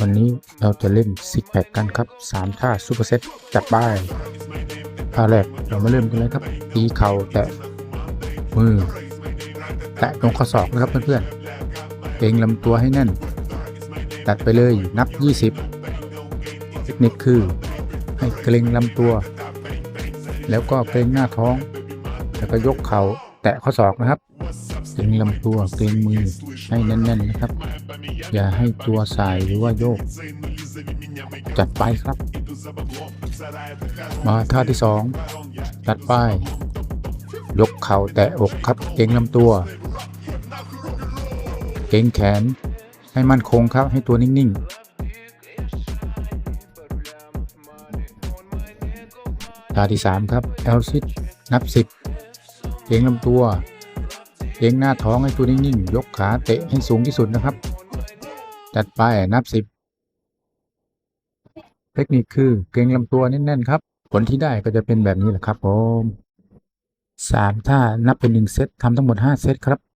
วันนี้เราจะเล่นซิกแพคกันครับสามท่าซูเปอร์เซตจัดไปท่าแรกเรามาเริ่มกันเลยครับตีเข่าแตะมือ แตะตรงข้อศอกนะครับเพื่อนๆเกรงลำตัวให้แน่น ตัดไปเลยนับ 20 เทคนิคคือให้เกรงลำตัว แล้วก็เกรงหน้าท้อง แล้วก็ยกเขา่า แตะข้อศอกนะครับเกรงลำตัวเกรงมือให้แน่นๆนะครับ อย่าให้ตัวสายหรือว่าโยก จัดไปครับ มาท่าที่สองจัดไป ยกเข่าแตะอกครับ เกรงลำตัว เกรงแขนให้มั่นคงครับ ให้ตัวนิ่งๆท่าที่สามครับเอลซิดนับสิบ เกรงลำตัว เกรงหน้าท้องให้ตัวนิ่งๆ ยกขาเตะให้สูงที่สุดนะครับ จัดไปนับสิบ เทคนิคคือเกรงลำตัวแน่นๆครับ ผลที่ได้ก็จะเป็นแบบนี้แหละครับผมสามท่านับเป็นหนึ่งเซตทำทั้งหมดห้าเซตครับ